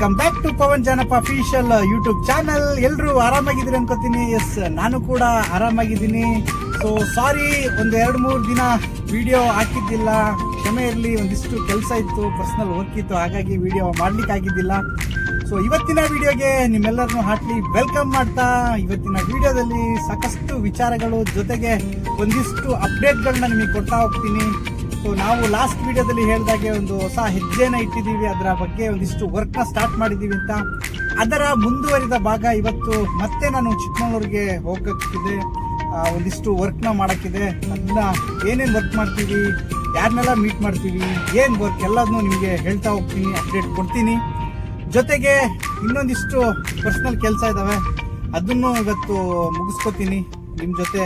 Welcome back to Pavan Janappa official YouTube channel ಎಲ್ಲರೂ ಆರಾಮಾಗಿದ್ದೀರಿ ಅನ್ಕೋತೀನಿ. ಎಸ್ ನಾನು ಕೂಡ ಆರಾಮಾಗಿದ್ದೀನಿ. ಸೊ ಸಾರಿ ಒಂದು ಎರಡು ಮೂರು ದಿನ ವಿಡಿಯೋ ಹಾಕಿದ್ದಿಲ್ಲ. ಕ್ಷಮೆ ಇರಲಿ, ಒಂದಿಷ್ಟು ಕೆಲಸ ಇತ್ತು ಪರ್ಸ್ನಲ್ ವರ್ಕ್ ಇತ್ತು. ಹಾಗಾಗಿ ವಿಡಿಯೋ ಮಾಡ್ಲಿಕ್ಕೆ ಆಗಿದ್ದಿಲ್ಲ. ಸೊ ಇವತ್ತಿನ ವಿಡಿಯೋಗೆ ನಿಮ್ಮೆಲ್ಲರನ್ನು ಹಾಟ್ಲಿ ವೆಲ್ಕಮ್ ಮಾಡ್ತಾ. ಇವತ್ತಿನ ವಿಡಿಯೋದಲ್ಲಿ ಸಾಕಷ್ಟು ವಿಚಾರಗಳು ಜೊತೆಗೆ ಒಂದಿಷ್ಟು ಅಪ್ಡೇಟ್ಗಳನ್ನ ನಿಮಗೆ ಕೊಡ್ತಾ ಹೋಗ್ತೀನಿ. ಸೊ ನಾವು ಲಾಸ್ಟ್ ವಿಡಿಯೋದಲ್ಲಿ ಹೇಳಿದಾಗೆ ಒಂದು ಹೊಸ ಹೆಜ್ಜೆನ ಇಟ್ಟಿದ್ದೀವಿ. ಅದರ ಬಗ್ಗೆ ಒಂದಿಷ್ಟು ವರ್ಕ್ನ ಸ್ಟಾರ್ಟ್ ಮಾಡಿದ್ದೀವಿ ಅಂತ. ಅದರ ಮುಂದುವರಿದ ಭಾಗ ಇವತ್ತು ಮತ್ತೆ ನಾನು ಚಿಕ್ಕಮಗಳೂರಿಗೆ ಹೋಗಕ್ಕಿದೆ. ಒಂದಿಷ್ಟು ವರ್ಕ್ನ ಮಾಡೋಕ್ಕಿದೆ. ಅದನ್ನ ಏನೇನು ವರ್ಕ್ ಮಾಡ್ತೀವಿ ಯಾರನ್ನೆಲ್ಲ ಮೀಟ್ ಮಾಡ್ತೀವಿ, ಏನು ವರ್ಕ್ ಎಲ್ಲದನ್ನೂ ನಿಮಗೆ ಹೇಳ್ತಾ ಹೋಗ್ತೀನಿ ಅಪ್ಡೇಟ್ ಕೊಡ್ತೀನಿ. ಜೊತೆಗೆ ಇನ್ನೊಂದಿಷ್ಟು ಪರ್ಸ್ನಲ್ ಕೆಲಸ ಇದ್ದಾವೆ ಅದನ್ನು ಇವತ್ತು ಮುಗಿಸ್ಕೊತೀನಿ. ನಿಮ್ಮ ಜೊತೆ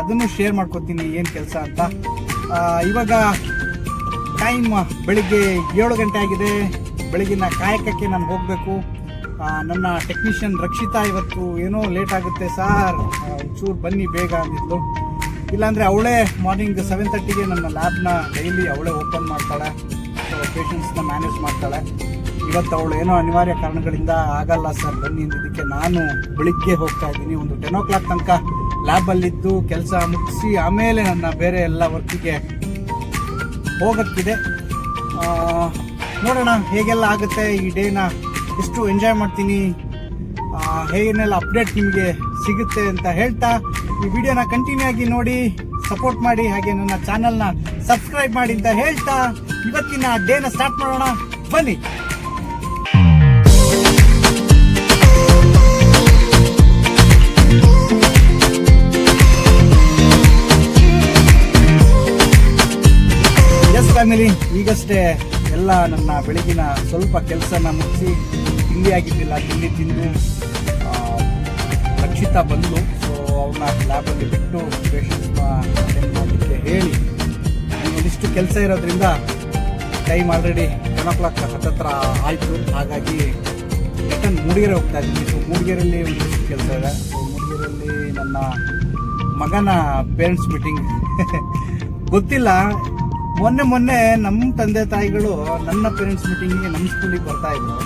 ಅದನ್ನು ಶೇರ್ ಮಾಡ್ಕೋತೀನಿ, ಏನು ಕೆಲಸ ಅಂತ. ಇವಾಗ ಟೈಮ್ ಬೆಳಿಗ್ಗೆ ಏಳು ಗಂಟೆ ಆಗಿದೆ. ಬೆಳಗಿನ ಕಾಯಕಕ್ಕೆ ನಾನು ಹೋಗಬೇಕು. ನನ್ನ ಟೆಕ್ನಿಷಿಯನ್ ರಕ್ಷಿತಾ ಇವತ್ತು ಏನೋ ಲೇಟ್ ಆಗುತ್ತೆ ಸರ್ ಚೂರು ಬನ್ನಿ ಬೇಗ ಅಂದಿದ್ಲು. ಇಲ್ಲಾಂದರೆ ಅವಳೇ ಮಾರ್ನಿಂಗ್ ಸೆವೆನ್ ತರ್ಟಿಗೆ ನನ್ನ ಲ್ಯಾಬ್ನ ಡೈಲಿ ಅವಳೇ ಓಪನ್ ಮಾಡ್ತಾಳೆ. ಪೇಷಂಟ್ಸ್ನ ಮ್ಯಾನೇಜ್ ಮಾಡ್ತಾಳೆ. ಇವತ್ತು ಅವಳು ಏನೋ ಅನಿವಾರ್ಯ ಕಾರಣಗಳಿಂದ ಆಗಲ್ಲ ಸರ್ ಬನ್ನಿ ಅಂದಿದ್ದಕ್ಕೆ ನಾನು ಬೆಳಿಗ್ಗೆ ಹೋಗ್ತಾ ಇದ್ದೀನಿ. ಒಂದು ಟೆನ್ ಓ ಕ್ಲಾಕ್ ತನಕ ಲ್ಯಾಬಲ್ಲಿದ್ದು ಕೆಲಸ ಮುಗಿಸಿ ಆಮೇಲೆ ನನ್ನ ಬೇರೆ ಎಲ್ಲ ವರ್ಕಿಗೆ ಹೋಗಕ್ಕಿದೆ. ನೋಡೋಣ ಹೇಗೆಲ್ಲ ಆಗುತ್ತೆ ಈ ಡೇನ, ಎಷ್ಟು ಎಂಜಾಯ್ ಮಾಡ್ತೀನಿ ಹೇಗೇನೆಲ್ಲ ಅಪ್ಡೇಟ್ ನಿಮಗೆ ಸಿಗುತ್ತೆ ಅಂತ ಹೇಳ್ತಾ ಈ ವಿಡಿಯೋನ ಕಂಟಿನ್ಯೂ ಆಗಿ ನೋಡಿ ಸಪೋರ್ಟ್ ಮಾಡಿ ಹಾಗೆ ನನ್ನ ಚಾನಲ್ನ ಸಬ್ಸ್ಕ್ರೈಬ್ ಮಾಡಿ ಅಂತ ಹೇಳ್ತಾ ಇವತ್ತಿನ ಡೇನ ಸ್ಟಾರ್ಟ್ ಮಾಡೋಣ. ಬನ್ನಿ. ಫ್ಯಾಮಿಲಿ ಈಗಷ್ಟೇ ಎಲ್ಲ ನನ್ನ ಬೆಳಗಿನ ಸ್ವಲ್ಪ ಕೆಲಸನ ಮುಗಿಸಿ ತಿಂಡಿ ಆಗಿದ್ದಿಲ್ಲ, ತಿಂಡಿ ತಿಂದು ರಕ್ಷಿತ ಬಂದು ಸೊ ಅವ್ರನ್ನ ಲ್ಯಾಬಲ್ಲಿ ಬಿಟ್ಟು ಪೇಷಂಟ್ಸ್ನ ಅಟೆಂಡ್ ಮಾಡಲಿಕ್ಕೆ ಹೇಳಿ ಒಂದಿಷ್ಟು ಕೆಲಸ ಇರೋದ್ರಿಂದ time already ten o'clock ಹತ್ತತ್ರ ಆಯಿತು. ಹಾಗಾಗಿ ರಿಟರ್ನ್ ಮೂಡಿಗೆರೆ ಹೋಗ್ತಾ ಇದ್ದೀನಿ. ಸೊ ಮೂಡಿಗೆರೆಯಲ್ಲಿ ಒಂದಿಷ್ಟು ಕೆಲಸ ಇದೆ. ಸೊ ಮೂಡಿಗೆರೆಯಲ್ಲಿ ನನ್ನ ಮಗನ ಪೇರೆಂಟ್ಸ್ ಮೀಟಿಂಗ್ ಗೊತ್ತಿಲ್ಲ. ಮೊನ್ನೆ ಮೊನ್ನೆ ನಮ್ಮ ತಂದೆ ತಾಯಿಗಳು ನನ್ನ ಪೇರೆಂಟ್ಸ್ ಮೀಟಿಂಗಿಗೆ ನಮ್ಮ ಸ್ಕೂಲಿಗೆ ಬರ್ತಾ ಇದ್ರು.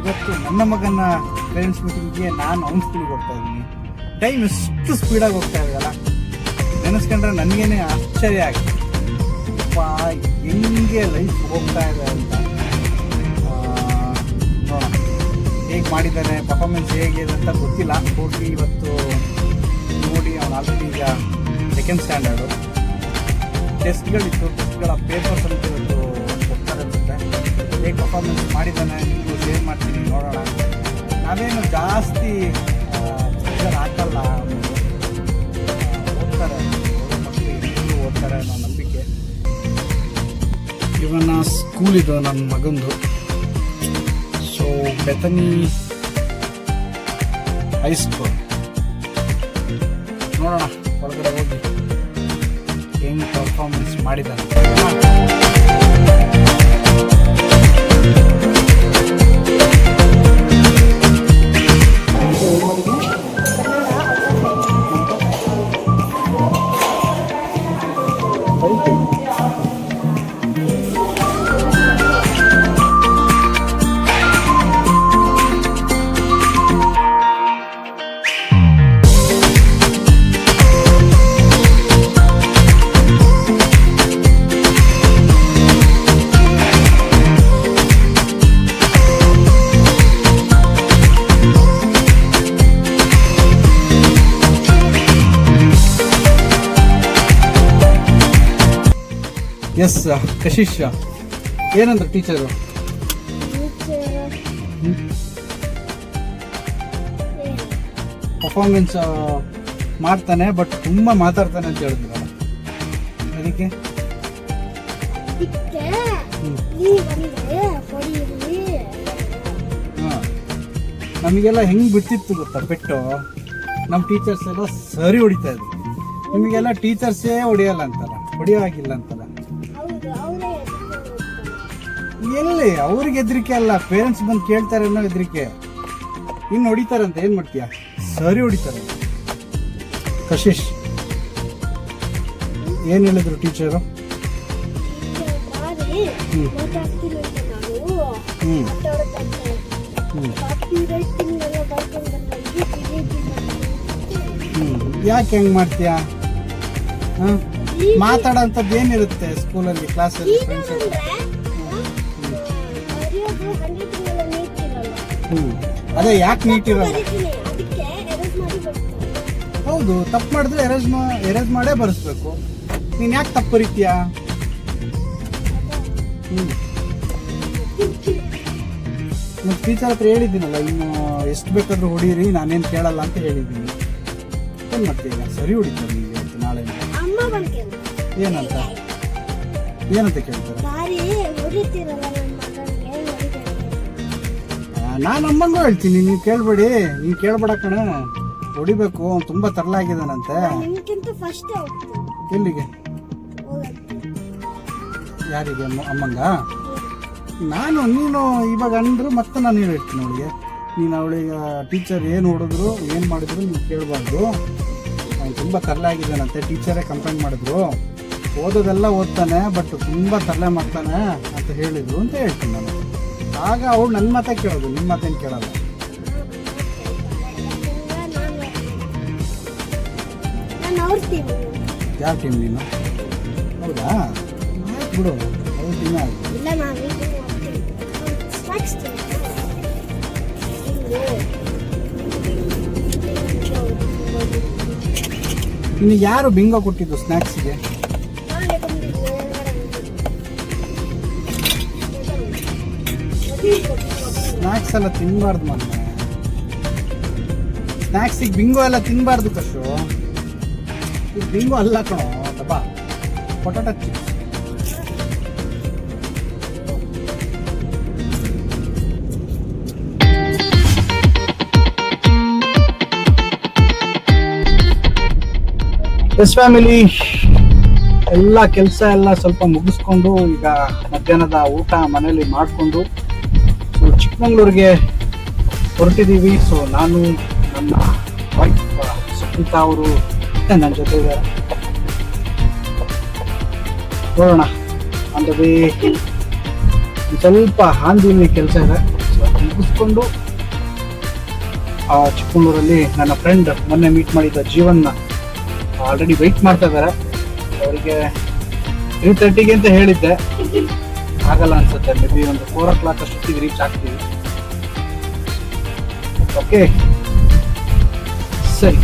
ಇವತ್ತು ನನ್ನ ಮಗನ ಪೇರೆಂಟ್ಸ್ ಮೀಟಿಂಗ್ಗೆ ನಾನು ಅವ್ನ ಸ್ಕೂಲಿಗೆ ಹೋಗ್ತಾ ಇದ್ದೀನಿ. ಟೈಮ್ ಎಷ್ಟು ಸ್ಪೀಡಾಗಿ ಹೋಗ್ತಾ ಇದೆಯಲ್ಲ ನೆನೆಸ್ಕೊಂಡ್ರೆ ನನಗೇನೆ ಆಶ್ಚರ್ಯ ಆಗಿದೆ. ಅಪ್ಪ ಹೆಂಗೆ ಲೈಫ್ ಹೋಗ್ತಾ ಇದೆ ಅಂತ. ಹೇಗೆ ಮಾಡಿದ್ದಾನೆ ಪರ್ಫಾರ್ಮೆನ್ಸ್ ಹೇಗಿದೆ ಅಂತ ಗೊತ್ತಿಲ್ಲ. ಹೋಗಿ ಇವತ್ತು ನೋಡಿ, ಅವ್ನು ಆಲ್ರೆಡಿ ಈಗ ಸೆಕೆಂಡ್ ಸ್ಟ್ಯಾಂಡರ್ಡು ಟೆಸ್ಟ್ಗಳಿತ್ತು ಟೆಸ್ಟ್ಗಳ ಪೇಪರ್ಸ್ ಅಂತ ಇವತ್ತು ಕೊಡ್ತಾರೆ ಅನ್ಸುತ್ತೆ ಹೇಗೆ ಪರ್ಫಾರ್ಮೆನ್ಸ್ ಮಾಡಿದ್ದಾನೆ, ನೀವು ಶೇರ್ ಮಾಡ್ತೀನಿ ನೋಡೋಣ. ನಾವೇನು ಜಾಸ್ತಿ ಪ್ರೆಷರ್ ಹಾಕಲ್ಲ. ಓದ್ತಾರೆ ಮಕ್ಕಳು ಓದ್ತಾರೆ ಅನ್ನೋ ನಂಬಿಕೆ. ಇವನ ಸ್ಕೂಲ್ ಇದು ನನ್ನ ಮಗಂದು. ಸೊ ಬೆತನಿ ಹೈಸ್ಕೂಲ್ ನೋಡೋಣ ಹೊರಗಡೆ ಹೋಗಿ. ಹೆಂಗ್ ಪರ್ಫಾರ್ಮೆನ್ಸ್ ಮಾಡಿದ್ದಾನೆ. ಎಸ್ ಕಶಿಶ್ ಏನಂದ್ರು ಟೀಚರು ಪರ್ಫಾರ್ಮೆನ್ಸ್ ಮಾಡ್ತಾನೆ ಬಟ್ ತುಂಬ ಮಾತಾಡ್ತಾನೆ ಅಂತ ಹೇಳಿದ್ರು ಅದಕ್ಕೆ? ನಮಗೆಲ್ಲ ಹೆಂಗ್ ಬಿಡ್ತಿತ್ತು ಗೊತ್ತಾ ಪೆಟ್ಟು? ನಮ್ಮ ಟೀಚರ್ಸ್ ಎಲ್ಲ ಸರಿ ಹೊಡಿತಾ ಇದ್ರು. ನಿಮಗೆಲ್ಲ ಟೀಚರ್ಸೇ ಹೊಡಿಯಲ್ಲ ಅಂತಲ್ಲ, ಹೊಡಿಯೋ ಆಗಿಲ್ಲ ಅಂತಲ್ಲ. ಎಲ್ಲಿ? ಅವ್ರಿಗೆ ಹೆದರಿಕೆ ಅಲ್ಲ. ಪೇರೆಂಟ್ಸ್ ಬಂದು ಕೇಳ್ತಾರೆ ಅನ್ನೋ ಹೆದರಿಕೆ. ಇನ್ನು ಹೊಡಿತಾರಂತ. ಏನು ಮಾಡ್ತೀಯ? ಸರಿ ಹೊಡಿತಾರೆ. ಕಶಿಶ್, ಏನು ಹೇಳಿದ್ರು ಟೀಚರು ಯಾಕೆ ಹೆಂಗೆ ಮಾಡ್ತೀಯಾ? ಹಾಂ? ಮಾತಾಡೋಂಥದ್ದು ಏನಿರುತ್ತೆ ಸ್ಕೂಲಲ್ಲಿ ಕ್ಲಾಸಲ್ಲಿ ಫ್ರೆಂಡ್ಸ್ ಹ್ಞೂ ಅದೇ ಯಾಕೆ ನೀಟ್ ಇರಲ್ಲ? ಹೌದು ತಪ್ಪು ಮಾಡಿದ್ರೆ ಎರೇಜ್ ಮಾ ಎರೇಜ್ ಮಾಡೇ ಬರೆಸ್ಬೇಕು. ನೀನು ಯಾಕೆ ತಪ್ಪು ರೀತಿಯ ಹ್ಞೂ ಮತ್ತು ಟೀಚರ್ ಹತ್ರ ಹೇಳಿದ್ದೀನಲ್ಲ ಇನ್ನು ಎಷ್ಟು ಬೇಕಾದರೂ ಹೊಡೀರಿ ನಾನೇನು ಕೇಳಲ್ಲ ಅಂತ ಹೇಳಿದ್ದೀನಿ. ಏನು ಮಾಡ್ತೀನಿ ಸರಿ ಹೊಡಿತೀನಿ ನಾಳೆ. ಏನಂತ? ಏನಂತ ಕೇಳ್ತಾರೆ? ದಾರಿ ಹೊಡಿತೀರಲ್ಲ ನನ್ನ ಮಗನಿಗೆ? ಹೊಡಿತಾರೆ? ನಾನು ಅಮ್ಮಂಗೂ ಹೇಳ್ತೀನಿ ನೀವು ಕೇಳಬೇಡಿ ನೀವು ಕೇಳಬೇಡ ಕಣ. ಹೊಡಿಬೇಕು ಅವ್ನು ತುಂಬ ತರಲಾಗಿದ್ದಾನಂತೆ. ನಿಮ್ಗಿಂತ ಫಸ್ಟ್ ಹೋಗ್ತೀನಿ. ಎಲ್ಲಿಗೆ? ಯಾರಿಗೆ ಅಮ್ಮ- ಅಮ್ಮಂಗ? ನಾನು ನೀನು ಇವಾಗ ಅಂದ್ರು ಮತ್ತೆ ನಾನು ಹೇಳಿರ್ತೀನಿ ಅವಳಿಗೆ. ನೀನು ಅವಳಿಗೆ ಟೀಚರ್ ಏನು ಹೊಡೆದ್ರು ಏನು ಮಾಡಿದ್ರು ನೀವು ಕೇಳಬಾರ್ದು. ಅವ್ನು ತುಂಬ ತರಲಾಗಿದ್ದಾನಂತೆ ಟೀಚರೇ ಕಂಪ್ಲೇಂಟ್ ಮಾಡಿದ್ರು. ಓದೋದೆಲ್ಲ ಓದ್ತಾನೆ ಬಟ್ ತುಂಬ ತರಲೆ ಮಾಡ್ತಾನೆ ಅಂತ ಹೇಳಿದ್ರು ಅಂತ ಹೇಳ್ತೀನಿ ನಾನು. ಆಗ ಅವಳು ನನ್ನ ಮಾತೇ ಕೇಳೋದು ನಿಮ್ಮ ಮಾತೇನು ಕೇಳಲ್ಲ. ಯಾವ ಟೀಮ್ ನೀನು? ಹೌದಾ? ಆಯ್ತು. ಬಿಡು ಅವ್ರ ಟೀಮೇ ಇನ್ನು ಯಾರು ಬಿಂಗ ಕೊಟ್ಟಿದ್ದು ಸ್ನ್ಯಾಕ್ಸಿಗೆ ಸ್ನ್ಯಾಕ್ಸ್ ಎಲ್ಲ ತಿನ್ನಬಾರ್ದು ಮೊನ್ನೆ. ಸ್ನ್ಯಾಕ್ಸಿಗೆ ಬಿಂಗೋ ಎಲ್ಲ ತಿನ್ನಬಾರ್ದು ಕಶು. ಇದು ಬಿಂಗೋ ಅಲ್ಲ ಕಣೋ ಡಬ್ಬ ಪೊಟಾಟ ಚಿಪ್ಸ್ ಎಸ್ ಫ್ಯಾಮಿಲಿ ಎಲ್ಲ ಕೆಲಸ ಎಲ್ಲ ಸ್ವಲ್ಪ ಮುಗಿಸ್ಕೊಂಡು ಈಗ ಮಧ್ಯಾಹ್ನದ ಊಟ ಮನೇಲಿ ಮಾಡಿಕೊಂಡು ಚಿಕ್ಕಮಂಗ್ಳೂರಿಗೆ ಹೊರಟಿದ್ದೀವಿ. ಸೊ ನಾನು ನನ್ನ ವೈಫ್ ಸುಪ್ರೀತಾ ಅವರು ನನ್ನ ಜೊತೆ ಇದ್ದಾರೆ. ನೋಡೋಣ. ಅಂದರೆ ಸ್ವಲ್ಪ ಹಾಂದಿಲಿ ಕೆಲಸ ಇದೆ. ಸೊ ಮುಗಿಸ್ಕೊಂಡು, ಆ, ಚಿಕ್ಕಮಂಗ್ಳೂರಲ್ಲಿ ನನ್ನ ಫ್ರೆಂಡ್ ಮೊನ್ನೆ ಮೀಟ್ ಮಾಡಿದ್ದ ಜೀವನ್ನ ಆಲ್ರೆಡಿ ವೆಯ್ಟ್ ಮಾಡ್ತಾ ಇದ್ದಾರೆ. ಅವರಿಗೆ ತ್ರೀ ತರ್ಟಿಗೆ ಅಂತ ಹೇಳಿದ್ದೆ. ಆಗಲ್ಲ ಅನ್ಸುತ್ತೆ. ಮೇ ಬಿ ಒಂದು ಫೋರ್ ಓ ಕ್ಲಾಕ್ ಅಷ್ಟೊತ್ತಿಗೆ ರೀಚ್ ಆಗ್ತೀವಿ. ಓಕೆ ಸರಿ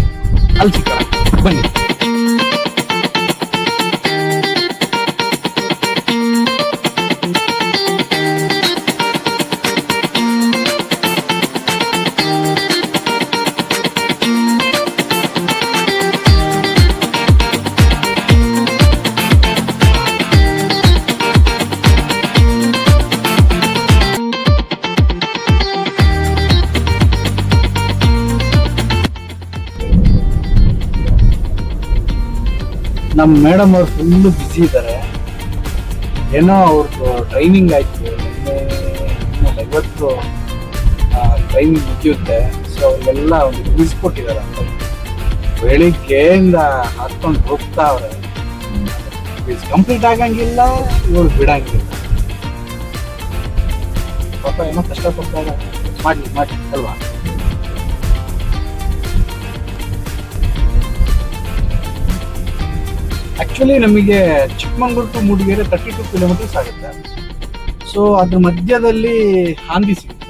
ಅಲ್ಲಿ ಸಿಕ್ಕಲ್ಲ ಬನ್ನಿ ನಮ್ಮ ಮೇಡಮ್ ಅವ್ರು ಫುಲ್ ಬ್ಯುಸಿ ಇದ್ದಾರೆ ಏನೋ ಅವ್ರದ್ದು ಟ್ರೈನಿಂಗ್ ಆಯಿತು. ಇವತ್ತು ಟ್ರೈನಿಂಗ್ ಮುಗಿಯುತ್ತೆ. ಸೊ ಅವ್ರಿಗೆಲ್ಲ ಒಂದು ಕ್ವಿಸ್ ಕೊಟ್ಟಿದ್ದಾರೆ ಅಂತ. ಬೆಳಿಗ್ಗೆಯಿಂದ ಹಾಕೊಂಡು ಹೋಗ್ತಾ ಅವ್ರೆ. ಇಸ್ ಕಂಪ್ಲೀಟ್ ಆಗಂಗಿಲ್ಲ, ಇವ್ರು ಬಿಡಂಗಿಲ್ಲ. ಪಾಪ ಏನೋ ಕಷ್ಟಪಡ್ತಾ ಮಾಡಿ ಮಾಡಿ ಅಲ್ವಾ? ಆಕ್ಚುಲಿ ನಮಗೆ Chikmagalur to Mudigere thirty two kilometres ಆಗುತ್ತೆ. ಸೊ ಅದ್ರ ಮಧ್ಯದಲ್ಲಿ ಹಾಂದಿ ಸಿಗುತ್ತೆ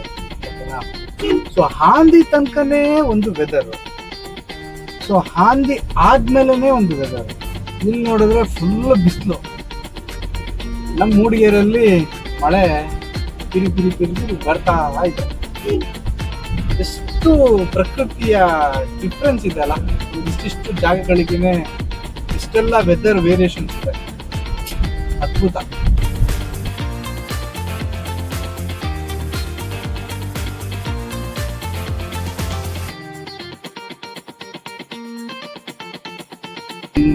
ಸೊ ಹಾಂದಿ ತನಕನೇ ಒಂದು ವೆದರ್ ಸೊ ಹಾಂದಿ ಆದ್ಮೇಲೆ ಒಂದು ವೆದರ್ ಇಲ್ಲಿ ನೋಡಿದ್ರೆ ಫುಲ್ ಬಿಸಿಲು. ನಮ್ಮ ಮೂಡಿಗೆರೆಯಲ್ಲಿ ಮಳೆ ಪಿರಿ ಪಿರಿ ಪಿರಿ ಪಿರಿ ಬರ್ತಾ ಇದೆ. ಎಷ್ಟು ಪ್ರಕೃತಿಯ ಡಿಫ್ರೆನ್ಸ್ ಇದೆ ಅಲ್ಲ? ಇಷ್ಟಿಷ್ಟು ಜಾಗಗಳಿಗೇನೆ ಇಷ್ಟೆಲ್ಲ ವೆದರ್ ವೇರಿಯೇಷನ್ಸ್ ಇದೆ ಅದ್ಭುತ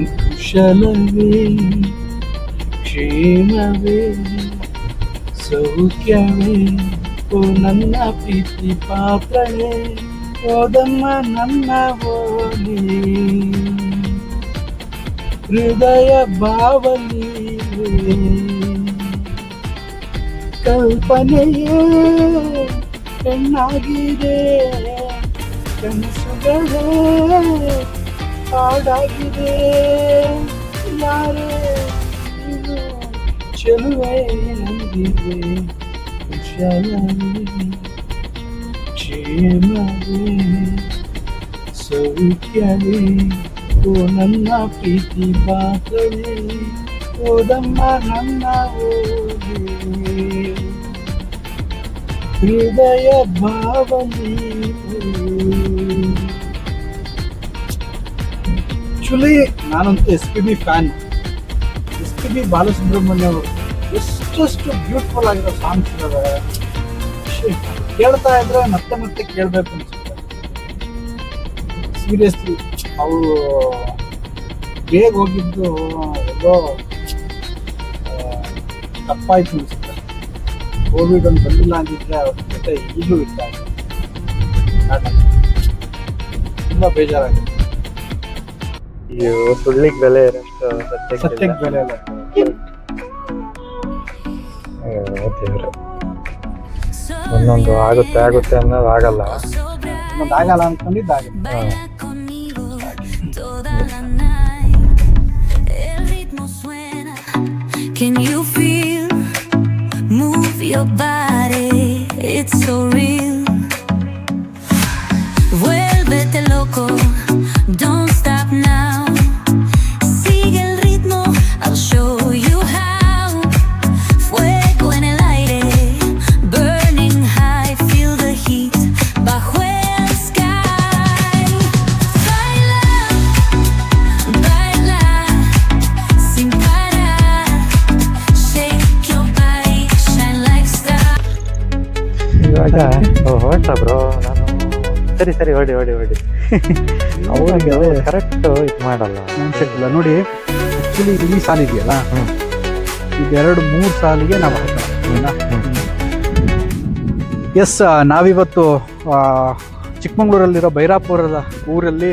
ಕುಶಲವೇ ಕ್ಷೇಮವೇ ಸೌಖ್ಯವೇ ಓ ನನ್ನ ಪ್ರೀತಿ ಪಾತ್ರವೇ ಓದಮ್ಮ ನನ್ನ ಓಲಿ ಹೃದಯ ಬಾವಲಿ. ಕಲ್ಪನೆಯೇ ಹೆಣ್ಣಾಗಿದೆ. ಕನಸುಗಳೇ ಹಾಡಾಗಿದೆ. ಯಾರೇ ಇದು ಚೆಲುವೆ ನಂಬಿದೆ. ಕುಶಲವೇ ಕ್ಷೇಮವೇ ಸೌಖ್ಯವೇ. ಓ ನನ್ನ ಪ್ರೀತಿ ಬಾಕಳೆ ಓದಮ್ಮ ನನ್ನ ಓದಿ ಹೃದಯ ಭಾವನೆ ಆ್ಯಕ್ಚುಲಿ ನಾನಂತೂ S P B fan. S P B Balasubrahmanyam ಅವರು ಎಷ್ಟೆಷ್ಟು ಬ್ಯೂಟಿಫುಲ್ ಆಗಿರೋ ಸಾಂಗ್ಸ್ ಇದಾವೆ ಕೇಳ್ತಾ ಇದ್ರೆ ಮತ್ತೆ ಮತ್ತೆ ಕೇಳಬೇಕು ಅನ್ಸುತ್ತೆ. ಸೀರಿಯಸ್ಲಿ ಅವರು ಬೇಗ ಹೋಗಿದ್ದು ಎಲ್ಲೋ ತಪ್ಪಾಯಿತು ಅನಿಸುತ್ತೆ. ಕೋವಿಡ್ ಒಂದು ಬಂದಿಲ್ಲ ಅಂದಿದ್ರೆ ಅವ್ರ ಜೊತೆ ಈಗಲೂ ಇರ್ತಾ ತುಂಬ ಬೇಜಾರಾಗಿದೆ ಅಯ್ಯೋ ಸುಳ್ಳಿಗೆ ಬೆಲೆ ಇರೋಷ್ಟು ಸತ್ಯಕ್ಕೆ ಬೆಲೆ ಇಲ್ಲ. ದೇವ್ರೆ. ಒಂದೊಂದು ಆಗುತ್ತೆ ಆಗುತ್ತೆ ಅನ್ನೋದು ಆಗಲ್ಲ. ಇನ್ನೊಂದು ಆಗಲ್ಲ ಅನ್ಕೊಂಡಿದ್ದಾಗುತ್ತೆ Can you feel? Move your body. It's so real. ಸರಿ ಹೊಡಿ ಹೊಡಿ ಹೊಡಿ. ಅವ್ರಿಗೆ ಕರೆಕ್ಟ್ ಇದು ಮಾಡಲ್ಲ. ಅನ್ಸಕ್ಕಿಲ್ಲ ನೋಡಿ ಆಕ್ಚುಲಿ ಇಲ್ಲಿ ಸಾಲ ಇದೆಯಲ್ಲ. ಇದೆರಡು ಮೂರು ಸಾಲಿಗೆ ನಾವು ಎಸ್ ನಾವಿವತ್ತು ಚಿಕ್ಕಮಂಗ್ಳೂರಲ್ಲಿರೋ ಬೈರಾಪುರದ ಊರಲ್ಲಿ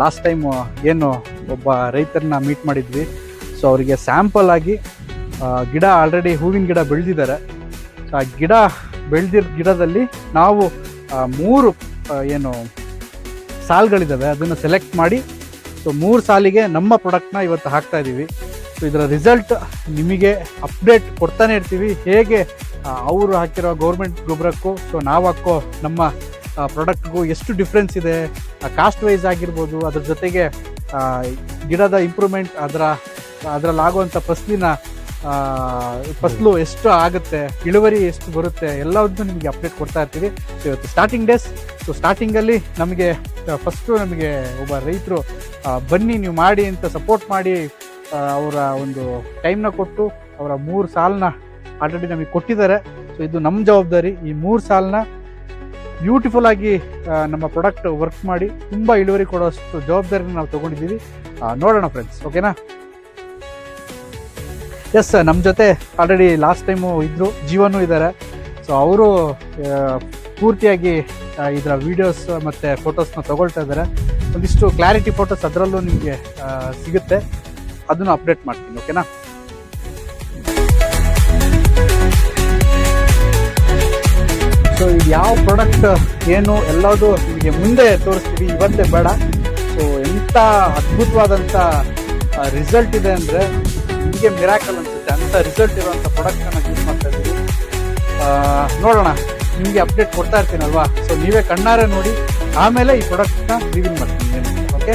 ಲಾಸ್ಟ್ ಟೈಮ್ ಏನು ಒಬ್ಬ ರೈತರನ್ನ ಮೀಟ್ ಮಾಡಿದ್ವಿ. ಸೊ ಅವರಿಗೆ ಸ್ಯಾಂಪಲ್ ಆಗಿ ಗಿಡ ಆಲ್ರೆಡಿ ಹೂವಿನ ಗಿಡ ಬೆಳೆದಿದ್ದಾರೆ. ಆ ಗಿಡ ಬೆಳೆದಿರೋ ಗಿಡದಲ್ಲಿ ನಾವು ಮೂರು ಏನು ಸಾಲ್ಗಳಿದ್ದಾವೆ ಅದನ್ನು ಸೆಲೆಕ್ಟ್ ಮಾಡಿ ಸೊ ಮೂರು ಸಾಲಿಗೆ ನಮ್ಮ ಪ್ರಾಡಕ್ಟ್ನ ಇವತ್ತು ಹಾಕ್ತಾ ಇದ್ದೀವಿ ಸೊ ಇದರ ರಿಸಲ್ಟ್ ನಿಮಗೆ ಅಪ್ಡೇಟ್ ಕೊಡ್ತಾನೆ ಇರ್ತೀವಿ. ಹೇಗೆ ಅವರು ಹಾಕಿರೋ ಗೌರ್ಮೆಂಟ್ ಗೊಬ್ಬರಕ್ಕೂ ಸೊ ನಾವು ಹಾಕೋ ನಮ್ಮ ಪ್ರಾಡಕ್ಟ್ಗೂ ಎಷ್ಟು ಡಿಫ್ರೆನ್ಸ್ ಇದೆ ಕಾಸ್ಟ್ ವೈಸ್ ಆಗಿರ್ಬೋದು, ಅದ್ರ ಜೊತೆಗೆ ಗಿಡದ ಇಂಪ್ರೂವ್ಮೆಂಟ್ ಅದರ ಅದರಲ್ಲಾಗುವಂಥ ಫಸ್ಲಿನ ಫಸಲು ಎಷ್ಟು ಆಗುತ್ತೆ, ಇಳುವರಿ ಎಷ್ಟು ಬರುತ್ತೆ, ಎಲ್ಲದನ್ನು ನಿಮಗೆ ಅಪ್ಡೇಟ್ ಕೊಡ್ತಾ ಇರ್ತೀವಿ. ಸೊ ಇವತ್ತು ಸ್ಟಾರ್ಟಿಂಗ್ ಡೇಸ್ ಸೊ ಸ್ಟಾರ್ಟಿಂಗಲ್ಲಿ ನಮಗೆ ಫಸ್ಟು ನಮಗೆ ಒಬ್ಬ ರೈತರು ಬನ್ನಿ ನೀವು ಮಾಡಿ ಅಂತ ಸಪೋರ್ಟ್ ಮಾಡಿ ಅವರ ಒಂದು ಟೈಮ್ನ ಕೊಟ್ಟು, ಅವರ ಮೂರು ಸಾಲನ್ನ ಆಲ್ರೆಡಿ ನಮಗೆ ಕೊಟ್ಟಿದ್ದಾರೆ. ಸೊ ಇದು ನಮ್ಮ ಜವಾಬ್ದಾರಿ. ಈ ಮೂರು ಸಾಲನ್ನ ಬ್ಯೂಟಿಫುಲ್ ಆಗಿ ನಮ್ಮ ಪ್ರಾಡಕ್ಟ್ ವರ್ಕ್ ಮಾಡಿ, ತುಂಬ ಇಳುವರಿ ಕೊಡೋಷ್ಟು ಜವಾಬ್ದಾರಿನ ನಾವು ತೊಗೊಂಡಿದ್ದೀವಿ. ನೋಡೋಣ ಫ್ರೆಂಡ್ಸ್ ಓಕೆನಾ ಎಸ್ ನಮ್ಮ ಜೊತೆ ಆಲ್ರೆಡಿ ಲಾಸ್ಟ್ ಟೈಮು ಇದ್ದರು ಜೀವನೂ ಇದ್ದಾರೆ ಸೊ ಅವರು ಪೂರ್ತಿಯಾಗಿ ಇದರ ವಿಡಿಯೋಸ್ ಮತ್ತು ಫೋಟೋಸ್ನ ತೊಗೊಳ್ತಾ ಇದ್ದಾರೆ ಒಂದಿಷ್ಟು ಕ್ಲಾರಿಟಿ ಫೋಟೋಸ್ ಅದರಲ್ಲೂ ನಿಮಗೆ ಸಿಗುತ್ತೆ. ಅದನ್ನು ಅಪ್ಡೇಟ್ ಮಾಡ್ತೀನಿ ಓಕೆನಾ ಸೊ ಇದು ಯಾವ ಪ್ರಾಡಕ್ಟ್ ಏನು, ಎಲ್ಲದು ನಿಮಗೆ ಮುಂದೆ ತೋರಿಸ್ತೀವಿ, ಇವತ್ತೇ ಬೇಡ. ಸೊ ಎಂಥ ಅದ್ಭುತವಾದಂಥ ರಿಸಲ್ಟ್ ಇದೆ ಅಂದರೆ ನಿಮಗೆ ಮಿರಾಕಲ್ ಅನ್ಸುತ್ತೆ. ಅಂಥ ರಿಸಲ್ಟ್ ಇರುವಂಥ ಪ್ರಾಡಕ್ಟನ್ನು ಯೂಸ್ ಮಾಡ್ತಾ ಇದ್ದೀವಿ. ನೋಡೋಣ. ನಿಮಗೆ ಅಪ್ಡೇಟ್ ಕೊಡ್ತಾ ಇರ್ತೀನಲ್ವಾ? ಸೊ ನೀವೇ ಕಣ್ಣಾರೆ ನೋಡಿ, ಆಮೇಲೆ ಈ ಪ್ರಾಡಕ್ಟ್ನ ರಿವೀಲ್ ಮಾಡ್ತೀನಿ. ಓಕೆ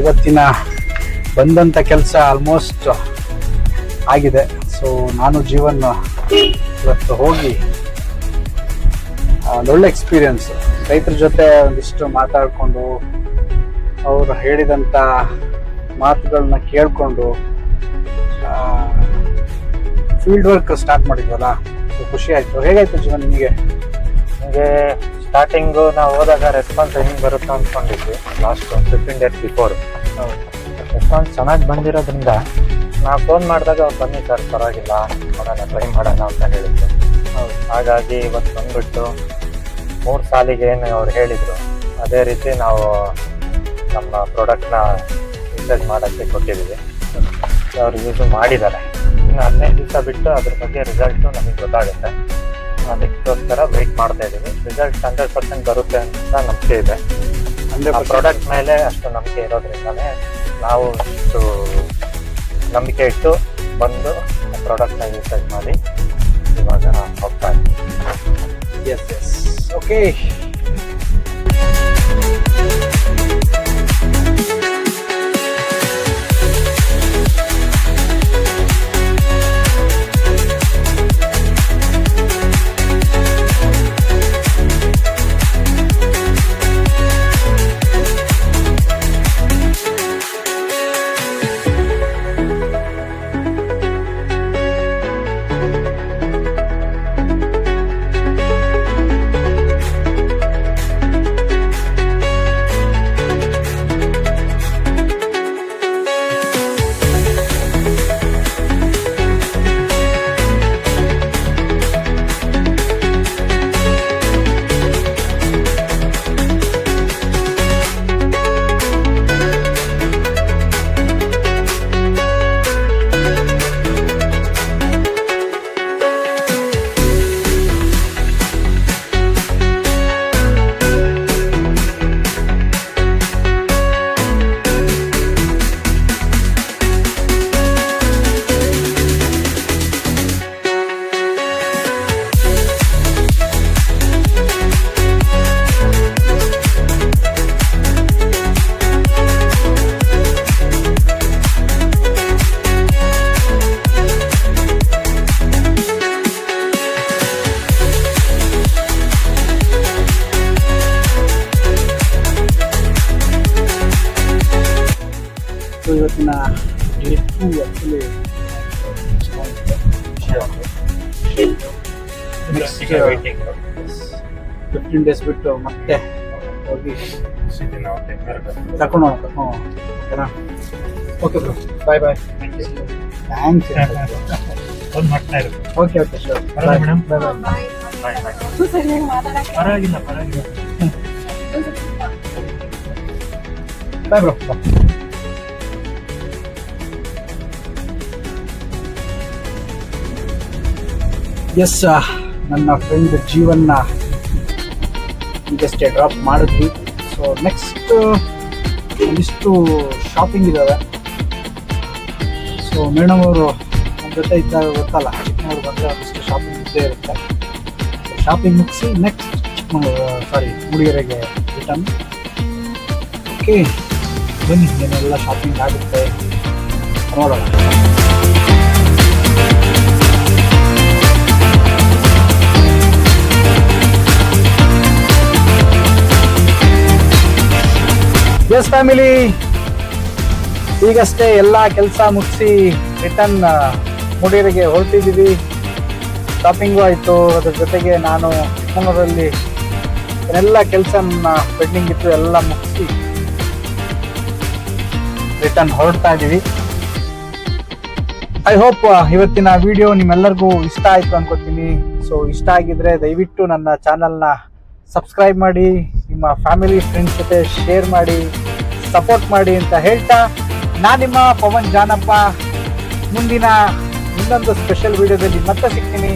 ಇವತ್ತಿನ ಬಂದಂಥ ಕೆಲಸ ಆಲ್ಮೋಸ್ಟ್ ಆಗಿದೆ. ಸೊ ನಾನು ಜೀವನ ಇವತ್ತು ಹೋಗಿ ಒಂದೊಳ್ಳೆ ಎಕ್ಸ್ಪೀರಿಯನ್ಸ್ ರೈತರ ಜೊತೆ ಒಂದಿಷ್ಟು ಮಾತಾಡಿಕೊಂಡು, ಅವರು ಹೇಳಿದಂಥ ಮಾತುಗಳನ್ನ ಕೇಳಿಕೊಂಡು ಫೀಲ್ಡ್ ವರ್ಕ್ ಸ್ಟಾರ್ಟ್ ಮಾಡಿದ್ವಲ್ಲ. ಖುಷಿ ಆಯಿತು. ಹೇಗಾಯ್ತು ಜೀವನ ನಿಮಗೆ? ನಿಮಗೆ ಸ್ಟಾರ್ಟಿಂಗು ನಾವು ಹೋದಾಗ ರೆಸ್ಪಾನ್ಸ್ ಹೆಂಗೆ ಬರುತ್ತೆ ಅಂದ್ಕೊಂಡಿದ್ವಿ last fifteen days before response ಚೆನ್ನಾಗಿ ಬಂದಿರೋದ್ರಿಂದ ನಾವು ಫೋನ್ ಮಾಡಿದಾಗ ಅವ್ರು ಬನ್ನಿ ಸರ್ ಪರವಾಗಿಲ್ಲ ನೋಡೋಣ ಟ್ರೈ ಮಾಡೋಣ ಅಂತ ಹೇಳಿದ್ರು. ಹಾಗಾಗಿ ಇವತ್ತು ಬಂದ್ಬಿಟ್ಟು ಮೂರು ಸಾಲಿಗೆ ಏನು ಅವ್ರು ಹೇಳಿದರು, ಅದೇ ರೀತಿ ನಾವು ನಮ್ಮ ಪ್ರಾಡಕ್ಟ್ನ ಯೂಸೇಜ್ ಮಾಡೋಕ್ಕೆ ಕೊಟ್ಟಿದ್ದೀವಿ ಅವ್ರು ಯೂಸ್ ಮಾಡಿದ್ದಾರೆ. ಇನ್ನು ಹದಿನೈದು ದಿವಸ ಬಿಟ್ಟು ಅದ್ರ ಬಗ್ಗೆ ರಿಸಲ್ಟು ನಮಗೆ ಗೊತ್ತಾಗುತ್ತೆ. ಅದಕ್ಕೋಸ್ಕರ ವೆಯ್ಟ್ ಮಾಡ್ತಾ ಇದ್ದೀವಿ. ರಿಸಲ್ಟ್ ಹಂಡ್ರೆಡ್ ಪರ್ಸೆಂಟ್ ಬರುತ್ತೆ ಅಂತ ನಂಬಿಕೆ ಇದೆ. ಆ ಪ್ರಾಡಕ್ಟ್ ಮೇಲೆ ಅಷ್ಟು ನಂಬಿಕೆ ಇರೋದ್ರಿಂದನೇ ನಾವು ಇಷ್ಟು ನಂಬಿಕೆ ಇಟ್ಟು ಬಂದು ಆ ಪ್ರಾಡಕ್ಟ್ನ ಯೂಸೇಜ್ ಮಾಡಿ ಇವಾಗ ಹೋಗ್ತಾ ಇದ್ದೀವಿ. Yes yes okay fifteen days ಬಿಟ್ಟು ಮತ್ತೆ ಹೋಗಿ ಕರ್ಕೊಂಡು ಹೋಗೋಣ ಹ್ಞೂ ಓಕೆನಾ? Okay bro bye bye thanks phone ಮಾಡ್ತಾ ಇರು. ಓಕೆ ಓಕೆ ಶೋರ್ ಬರೋದಾ madam? Bye bye bye bye ಪರವಾಗಿಲ್ಲ ಪರವಾಗಿಲ್ಲ. ಬಾಯ್ ಬ್ರೋ ಎಸ್ ನನ್ನ ಫ್ರೆಂಡ್ ಜೀವನ ಈಗಷ್ಟೇ ಡ್ರಾಪ್ ಮಾಡಿದ್ವಿ. ಸೊ ನೆಕ್ಸ್ಟ್ ಒಂದಿಷ್ಟು ಶಾಪಿಂಗ್ ಇದ್ದಾವೆ ಸೊ ಮೇಡಮ್ ಅವರು ನಮ್ಮ ಜೊತೆ ಇದ್ದಾಗ ಗೊತ್ತಲ್ಲ, ಚಿಕ್ಕಮಗಳೂರು ಬಂದರೆ ಒಂದಿಷ್ಟು ಶಾಪಿಂಗ್ ಇದ್ದೇ ಇರುತ್ತೆ. ಶಾಪಿಂಗ್ ಮುಗಿಸಿ ನೆಕ್ಸ್ಟ್ ಚಿಕ್ಕಮಗಳೂರು ಸಾರಿ ಹುಡುಗಿಯರಿಗೆ ರಿಟರ್ನ್ ಓಕೆ ಬನ್ನಿ, ಏನೆಲ್ಲ ಶಾಪಿಂಗ್ ಆಗುತ್ತೆ ನೋಡೋಣ. ಎಸ್ ಫ್ಯಾಮಿಲಿ ಈಗಷ್ಟೇ ಎಲ್ಲ ಕೆಲಸ ಮುಗಿಸಿ ರಿಟರ್ನ್ ಮುಡಿಯರಿಗೆ ಹೊರಟಿದ್ದೀವಿ. ಶಾಪಿಂಗು ಆಯಿತು. ಅದ್ರ ಜೊತೆಗೆ ನಾನು ಚಿಕ್ಕಮಗಳೂರಲ್ಲಿ ಎಲ್ಲ ಕೆಲಸ ಪೆಂಡಿಂಗ್ ಇತ್ತು ಎಲ್ಲ ಮುಗಿಸಿ ರಿಟರ್ನ್ ಹೊರಡ್ತಾ ಇದ್ದೀವಿ. ಐ ಹೋಪ್ ಇವತ್ತಿನ ವಿಡಿಯೋ ನಿಮ್ಮೆಲ್ಲರಿಗೂ ಇಷ್ಟ ಆಯಿತು ಅನ್ಕೋತೀನಿ. ಸೊ ಇಷ್ಟ ಆಗಿದ್ರೆ ದಯವಿಟ್ಟು ನನ್ನ ಚಾನಲ್ನ ಸಬ್ಸ್ಕ್ರೈಬ್ ಮಾಡಿ. ನಿಮ್ಮ ಫ್ಯಾಮಿಲಿ ಫ್ರೆಂಡ್ಸ್ ಜೊತೆ ಶೇರ್ ಮಾಡಿ ಸಪೋರ್ಟ್ ಮಾಡಿ ಅಂತ ಹೇಳ್ತಾ ನಾನು ನಿಮ್ಮ ಪವನ್ ಜಾನಪ್ಪ. ಮುಂದಿನ ಇನ್ನೊಂದು ಸ್ಪೆಷಲ್ ವಿಡಿಯೋದಲ್ಲಿ ಮತ್ತೆ ಸಿಗ್ತೀನಿ.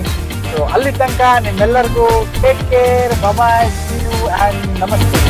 ಸೊ ಅಲ್ಲಿ ತನಕ ನಿಮ್ಮೆಲ್ಲರಿಗೂ take care bye see you and ನಮಸ್ತೆ.